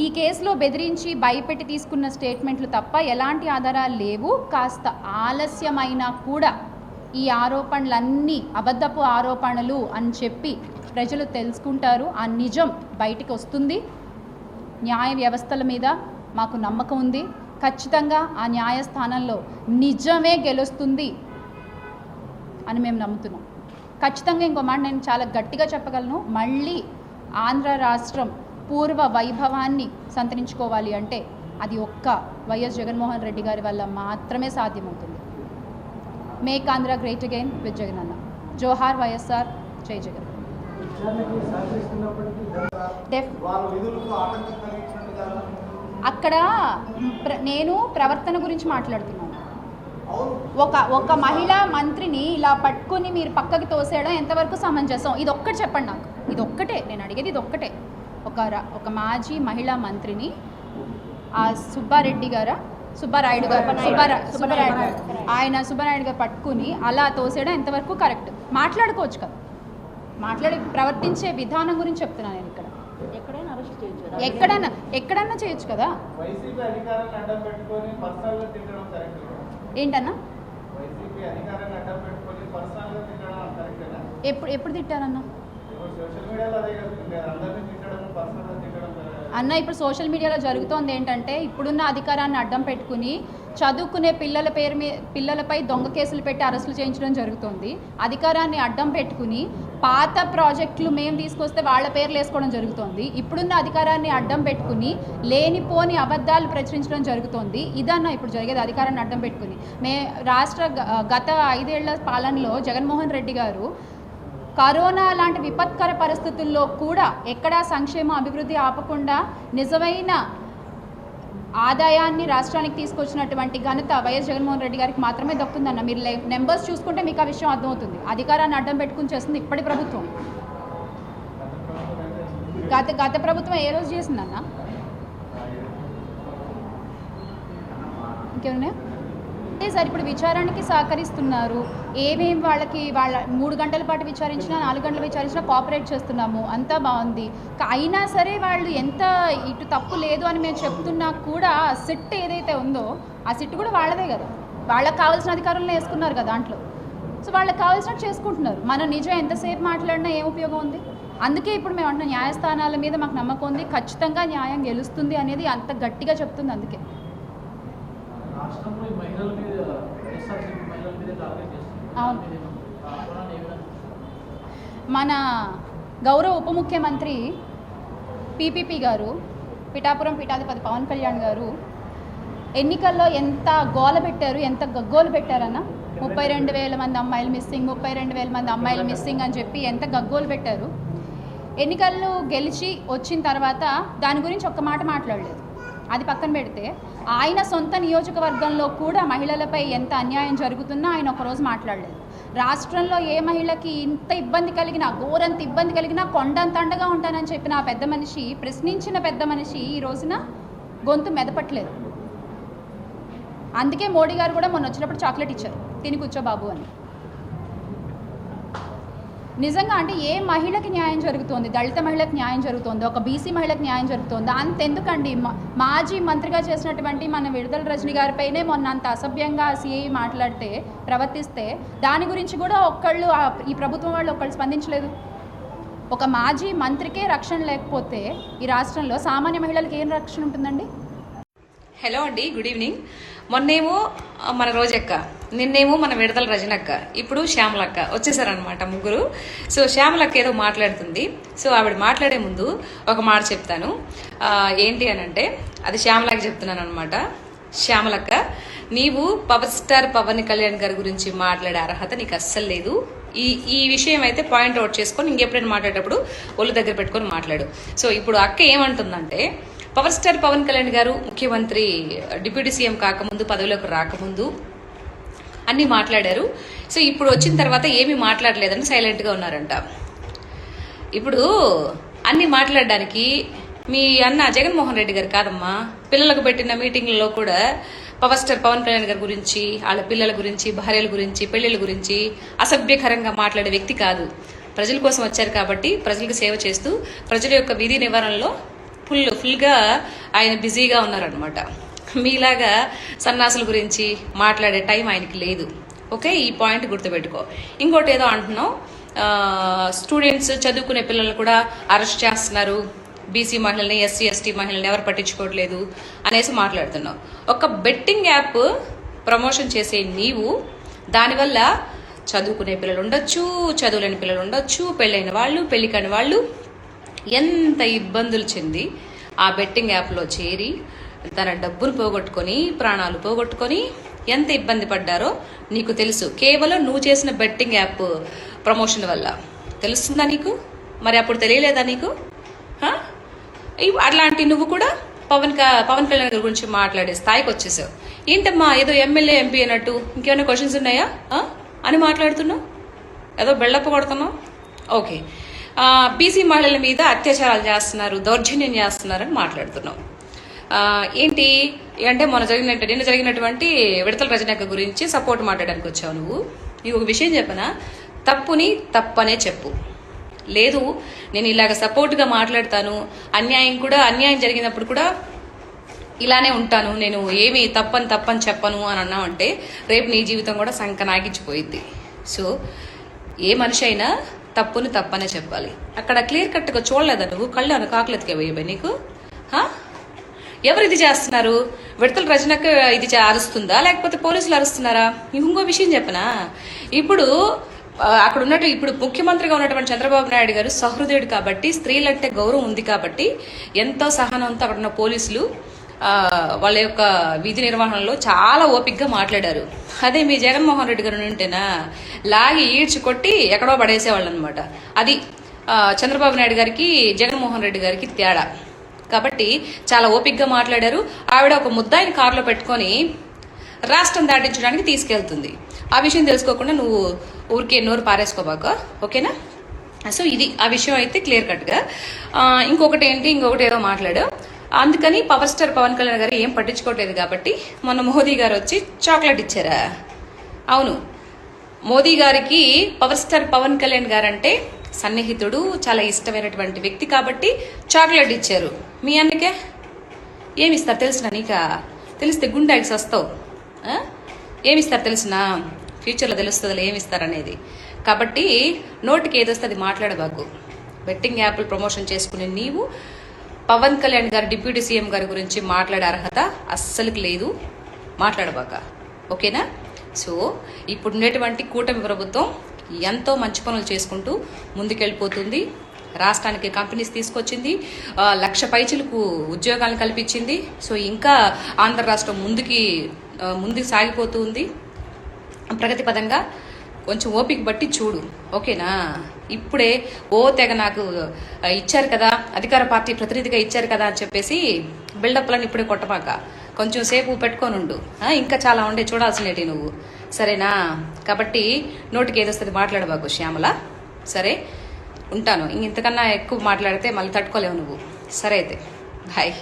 ఈ కేసులో బెదిరించి భయపెట్టి తీసుకున్న స్టేట్మెంట్లు తప్ప ఎలాంటి ఆధారాలు లేవు. కాస్త ఆలస్యమైనా కూడా ఈ ఆరోపణలన్నీ అబద్ధపు ఆరోపణలు అని చెప్పి ప్రజలు తెలుసుకుంటారు. ఆ నిజం బయటికి వస్తుంది. న్యాయ వ్యవస్థల మీద మాకు నమ్మకం ఉంది. ఖచ్చితంగా ఆ న్యాయస్థానంలో నిజమే గెలుస్తుంది అని మేము నమ్ముతున్నాం. ఖచ్చితంగా ఇంకో మాట నేను చాలా గట్టిగా చెప్పగలను. మళ్ళీ ఆంధ్ర రాష్ట్రం పూర్వ వైభవాన్ని సంతరించుకోవాలి అంటే అది ఒక్క వైఎస్ జగన్మోహన్ రెడ్డి గారి వల్ల మాత్రమే సాధ్యమవుతుంది. Make Andhra great again with Jagan అన్న జోహార్ వైఎస్ఆర్ జై జగన్ డెఫ్ అక్కడ ప్ర నేను ప్రవర్తన గురించి మాట్లాడుతున్నాను. ఒక ఒక మహిళా మంత్రిని ఇలా పట్టుకొని మీరు పక్కకి తోసేయడం ఎంతవరకు సమంజసం? ఇది ఒక్కటి చెప్పండి నాకు. ఇది ఒక్కటే నేను అడిగేది ఇది ఒక్కటే ఒక ర- ఒక మాజీ మహిళా మంత్రిని ఆ సుబ్బారెడ్డి గారా సుబ్బారాయుడు గారు సుబ్బారా సుబ్బారాయుడు గారు. ఆయన సుబ్బారాయుడు గారు పట్టుకుని అలా తోసేయడం ఎంతవరకు కరెక్ట్? మాట్లాడుకోవచ్చు కదా. మాట్లాడి ప్రవర్తించే విధానం గురించి చెప్తున్నాను నేను ఇక్కడ. ఎక్కడైనా అరెస్ట్ చేయొచ్చు? ఎక్కడన్నా ఎక్కడన్నా చేయొచ్చు కదా. వైసీపీ అధికారాన్ని అడ్డం పెట్టుకొని పర్సనల్గా తిట్టడం కరెక్ట్ ఏంటన్నా? వైసీపీ అధికారాన్ని అడ్డం పెట్టుకొని పర్సనల్గా తిట్టడం కరెక్టేనా ఎప్పుడు ఎప్పుడు తిట్టారన్నా? అన్న ఇప్పుడు సోషల్ మీడియాలో జరుగుతోంది ఏంటంటే ఇప్పుడున్న అధికారాన్ని అడ్డం పెట్టుకుని చదువుకునే పిల్లల పేరు మీద పిల్లలపై దొంగ కేసులు పెట్టి అరెస్టులు చేయించడం జరుగుతుంది. అధికారాన్ని అడ్డం పెట్టుకుని పాత ప్రాజెక్టులు మేము తీసుకొస్తే వాళ్ళ పేర్లు వేసుకోవడం జరుగుతోంది. ఇప్పుడున్న అధికారాన్ని అడ్డం పెట్టుకుని లేనిపోని అబద్ధాలు ప్రచురించడం జరుగుతోంది. ఇదన్న ఇప్పుడు జరిగేది అధికారాన్ని అడ్డం పెట్టుకుని. మే రాష్ట్ర గ- గత ఐదేళ్ళ పాలనలో జగన్మోహన్ రెడ్డి గారు కరోనా లాంటి విపత్కర పరిస్థితుల్లో కూడా ఎక్కడా సంక్షేమ అభివృద్ధి ఆపకుండా నిజమైన ఆదాయాన్ని రాష్ట్రానికి తీసుకొచ్చినటువంటి ఘనత వైఎస్ జగన్మోహన్ రెడ్డి గారికి మాత్రమే దక్కుతుందన్న మీరు నెంబర్స్ చూసుకుంటే మీకు ఆ విషయం అర్థమవుతుంది. అధికారాన్ని అడ్డం పెట్టుకుని చేస్తుంది ఇప్పటి ప్రభుత్వం. గత గత ప్రభుత్వం ఏ రోజు చేసిందన్న? ఇంకేమన్నా అంటే సార్ ఇప్పుడు విచారణకి సహకరిస్తున్నారు. ఏమేం వాళ్ళకి వాళ్ళ మూడు గంటల పాటు విచారించినా నాలుగు గంటలు విచారించినా కోఆపరేట్ చేస్తున్నాము. అంతా బాగుంది. అయినా సరే వాళ్ళు ఎంత ఇటు తప్పు లేదు అని మేము చెప్తున్నా కూడా ఆ సిట్ ఏదైతే ఉందో ఆ సిట్ కూడా వాళ్ళదే కదా. వాళ్ళకి కావాల్సిన అధికారులను వేసుకున్నారు కదా దాంట్లో. సో వాళ్ళకి కావాల్సినట్టు చేసుకుంటున్నారు. మనం నిజం ఎంతసేపు మాట్లాడినా ఏం ఉపయోగం ఉంది? అందుకే ఇప్పుడు మేము అంటున్నాం న్యాయస్థానాల మీద మాకు నమ్మకం ఉంది ఖచ్చితంగా న్యాయం గెలుస్తుంది అనేది అంత గట్టిగా చెప్తుంది అందుకే. రాష్ట్రంలో ఈ మహిళల మీద వైఎస్ఆర్సీపీ మహిళల మీద టార్గెట్ చేస్తుంది అవును. దాని మీద ఆ ఆందోళన ఏమైనా మన గౌరవ ఉప ముఖ్యమంత్రి పీపీపీ గారు పిఠాపురం పీఠాధిపతి పవన్ కళ్యాణ్ గారు ఎన్నికల్లో ఎంత గోల పెట్టారు ఎంత గగ్గోలు పెట్టారన్న? ముప్పై రెండు వేల మంది అమ్మాయిలు మిస్సింగ్ ముప్పై రెండు వేల మంది అమ్మాయిలు మిస్సింగ్ అని చెప్పి ఎంత గగ్గోలు పెట్టారు? ఎన్నికలు గెలిచి వచ్చిన తర్వాత దాని గురించి ఒక్క మాట మాట్లాడలేదు. అది పక్కన పెడితే ఆయన సొంత నియోజకవర్గంలో కూడా మహిళలపై ఎంత అన్యాయం జరుగుతున్నా ఆయన ఒకరోజు మాట్లాడలేదు. రాష్ట్రంలో ఏ మహిళకి ఇంత ఇబ్బంది కలిగినా ఘోరంత ఇబ్బంది కలిగినా కొండంత అండగా ఉంటానని చెప్పిన ఆ పెద్ద మనిషి ప్రశ్నించిన పెద్ద మనిషి ఈ రోజున గొంతు మెదపట్లేదు. అందుకే మోడీ గారు కూడా మొన్న వచ్చినప్పుడు చాక్లెట్ ఇచ్చారు. తిని కూర్చో బాబు అని. నిజంగా అంటే ఏ మహిళకి న్యాయం జరుగుతోంది? దళిత మహిళకి న్యాయం జరుగుతోంది? ఒక బీసీ మహిళకు న్యాయం జరుగుతోంది? అంతెందుకండి. మా- మాజీ మంత్రిగా చేసినటువంటి మన విడుదల రజని గారిపైనే మొన్న అంత అసభ్యంగా సిఐ మాట్లాడితే ప్రవర్తిస్తే దాని గురించి కూడా ఒక్కళ్ళు ఈ ప్రభుత్వం వాళ్ళు ఒక్కళ్ళు స్పందించలేదు. ఒక మాజీ మంత్రికే రక్షణ లేకపోతే ఈ రాష్ట్రంలో సామాన్య మహిళలకు ఏం రక్షణ ఉంటుందండి? హలో అండి గుడ్ ఈవినింగ్ మొన్నేమో మన రోజక్క నిన్నేమో మన విడతల రజనక్క ఇప్పుడు శ్యామలక్క వచ్చేసారనమాట ముగ్గురు. సో శ్యామలక్క ఏదో మాట్లాడుతుంది. సో ఆవిడ మాట్లాడే ముందు ఒక మాట చెప్తాను. ఏంటి అని అంటే అది శ్యామలక్క చెప్తున్నాను అనమాట శ్యామలక్క నీవు పవర్ స్టార్ పవన్ కళ్యాణ్ గారి గురించి మాట్లాడే అర్హత నీకు అస్సలు లేదు. ఈ ఈ విషయం అయితే పాయింట్ అవుట్ చేసుకొని ఇంకెప్పుడైనా మాట్లాడేటప్పుడు ఒళ్ళు దగ్గర పెట్టుకొని మాట్లాడు. సో ఇప్పుడు అక్క ఏమంటుందంటే పవర్ స్టార్ పవన్ కళ్యాణ్ గారు ముఖ్యమంత్రి డిప్యూటీ సీఎం కాకముందు పదవిలోకి రాకముందు అన్ని మాట్లాడారు. సో ఇప్పుడు వచ్చిన తర్వాత ఏమీ మాట్లాడలేదని సైలెంట్గా ఉన్నారంట. ఇప్పుడు అన్ని మాట్లాడడానికి మీ అన్న జగన్మోహన్ రెడ్డి గారు కాదమ్మా. పిల్లలకు పెట్టిన మీటింగ్లలో కూడా పవర్ స్టార్ పవన్ కళ్యాణ్ గారి గురించి వాళ్ళ పిల్లల గురించి భార్యల గురించి పెళ్ళిళ్ళ గురించి అసభ్యకరంగా మాట్లాడే వ్యక్తి కాదు. ప్రజల కోసం వచ్చారు కాబట్టి ప్రజలకు సేవ చేస్తూ ప్రజల యొక్క విధి నివారణలో ఫుల్ ఫుల్గా ఆయన బిజీగా ఉన్నారనమాట మీలాగా సన్నాసుల గురించి మాట్లాడే టైం ఆయనకి లేదు. ఓకే? ఈ పాయింట్ గుర్తుపెట్టుకో. ఇంకోటి ఏదో అంటున్నావు. స్టూడెంట్స్ చదువుకునే పిల్లలు కూడా అరెస్ట్ చేస్తున్నారు. బీసీ మహిళల్ని ఎస్సీ ఎస్టీ మహిళల్ని ఎవరు పట్టించుకోవట్లేదు అనేసి మాట్లాడుతున్నావు. ఒక బెట్టింగ్ యాప్ ప్రమోషన్ చేసే నీవు దానివల్ల చదువుకునే పిల్లలు ఉండొచ్చు చదువులేని పిల్లలు ఉండొచ్చు పెళ్ళైన వాళ్ళు పెళ్ళి కాని వాళ్ళు ఎంత ఇబ్బందులు చెంది ఆ బెట్టింగ్ యాప్లో చేరి తన డబ్బును పోగొట్టుకొని ప్రాణాలు పోగొట్టుకొని ఎంత ఇబ్బంది పడ్డారో నీకు తెలుసు. కేవలం నువ్వు చేసిన బెట్టింగ్ యాప్ ప్రమోషన్ వల్ల. తెలుస్తుందా నీకు? మరి అప్పుడు తెలియలేదా నీకు? అట్లాంటి నువ్వు కూడా పవన్ పవన్ కళ్యాణ్ గారి గురించి మాట్లాడే స్థాయికి వచ్చేసావు. ఏంటమ్మా ఏదో ఎమ్మెల్యే ఎంపీ అన్నట్టు ఇంకేమైనా క్వశ్చన్స్ ఉన్నాయా? అని మాట్లాడుతున్నావు? ఏదో బెళ్ళప్ప కొడుతున్నావు? ఓకే. బీసీ మహిళల మీద అత్యాచారాలు చేస్తున్నారు దౌర్జన్యం చేస్తున్నారని మాట్లాడుతున్నావు. ఏంటి? అంటే మొన్న జరిగినట్టు నిన్న జరిగినటువంటి విడతల రచనక గురించి సపోర్ట్ మాట్లాడడానికి వచ్చావు నువ్వు. నీకు ఒక విషయం చెప్పనా? తప్పుని తప్పనే చెప్పు. లేదు నేను ఇలాగ సపోర్ట్గా మాట్లాడతాను. అన్యాయం కూడా అన్యాయం జరిగినప్పుడు కూడా ఇలానే ఉంటాను. నేను ఏమి తప్పని తప్పని చెప్పను అని అన్నావంటే రేపు నీ జీవితం కూడా సంకనాగించిపోయింది సో ఏ మనిషి అయినా తప్పుని తప్పనే చెప్పాలి. అక్కడ క్లియర్ కట్గా చూడలేదా నువ్వు? కళ్ళు అని కాకులెత్తికే వేయబోయి నీకు. హా? ఎవరు ఇది చేస్తున్నారు? విడతల రచనకు ఇది చే- అరుస్తుందా? లేకపోతే పోలీసులు అరుస్తున్నారా? ఇంకో విషయం చెప్పనా? ఇప్పుడు అక్కడ ఉన్నట్టు ఇప్పుడు ముఖ్యమంత్రిగా ఉన్నటువంటి చంద్రబాబు నాయుడు గారు సహృదయుడు కాబట్టి స్త్రీలంటే గౌరవం ఉంది కాబట్టి ఎంతో సహనంతో అక్కడ ఉన్న పోలీసులు వాళ్ళ యొక్క విధి నిర్వహణలో చాలా ఓపిక్గా మాట్లాడారు. అదే మీ జగన్మోహన్ రెడ్డి గారు ఉంటేనా? లాగి ఈడ్చి కొట్టి ఎక్కడో పడేసేవాళ్ళు అనమాట అది చంద్రబాబు నాయుడు గారికి జగన్మోహన్ రెడ్డి గారికి తేడా. కాబట్టి చాలా ఓపిగ్గా మాట్లాడారు. ఆవిడ ఒక ముద్దాయిని కారులో పెట్టుకొని రాష్ట్రం దాటించడానికి తీసుకెళ్తుంది. ఆ విషయం తెలుసుకోకుండా నువ్వు ఊరికే నోరు పారేసుకోబాక ఓకేనా? సో ఇది ఆ విషయం అయితే క్లియర్ కట్గా. ఇంకొకటి ఏంటి? ఇంకొకటి ఏదో మాట్లాడు అందుకని పవర్ స్టార్ పవన్ కళ్యాణ్ గారు ఏం పట్టించుకోవట్లేదు కాబట్టి మొన్న మోదీ గారు వచ్చి చాక్లెట్ ఇచ్చారా? అవును. మోదీ గారికి పవర్ స్టార్ పవన్ కళ్యాణ్ గారు అంటే సన్నిహితుడు చాలా ఇష్టమైనటువంటి వ్యక్తి కాబట్టి చాక్లెట్ ఇచ్చారు. మీ అన్నకే? ఏమిస్తారు తెలిసిన నీక? తెలిస్తే గుండెకి వస్తావు ఏమిస్తారు తెలిసిన? ఫ్యూచర్లో తెలుస్తుంది ఏమిస్తారు అనేది. కాబట్టి నోటికి ఏదొస్తే అది మాట్లాడబాకు. బెట్టింగ్ యాప్లు ప్రమోషన్ చేసుకునే నీవు పవన్ కళ్యాణ్ గారు డిప్యూటీ సీఎం గారి గురించి మాట్లాడే అర్హత అస్సలుకి లేదు. మాట్లాడబాక. ఓకేనా? సో ఇప్పుడు ఉండేటువంటి కూటమి ప్రభుత్వం ఎంతో మంచి పనులు చేసుకుంటూ ముందుకెళ్ళిపోతుంది. రాష్ట్రానికి కంపెనీస్ తీసుకొచ్చింది. లక్ష పైచులకు ఉద్యోగాలు కల్పించింది. సో ఇంకా ఆంధ్ర రాష్ట్రం ముందుకి ముందుకు సాగిపోతూ ఉంది. ప్రగతి పదంగా కొంచెం ఓపిక బట్టి చూడు. ఓకేనా? ఇప్పుడే ఓ తెగ నాకు ఇచ్చారు కదా అధికార పార్టీ ప్రతినిధిగా ఇచ్చారు కదా అని చెప్పేసి బిల్డప్లను ఇప్పుడే కొట్టమాక. కొంచెం సేపు పెట్టుకొని ఉండు ఇంకా చాలా ఉండే చూడాల్సినవి నువ్వు. సరేనా? కాబట్టి నోటికి ఏదొస్తుంది మాట్లాడబాకు శ్యామల. సరే? ఉంటాను. ఇంతకన్నా ఎక్కువ మాట్లాడితే మళ్ళీ తట్టుకోలేవు నువ్వు. సరే అయితే. బాయ్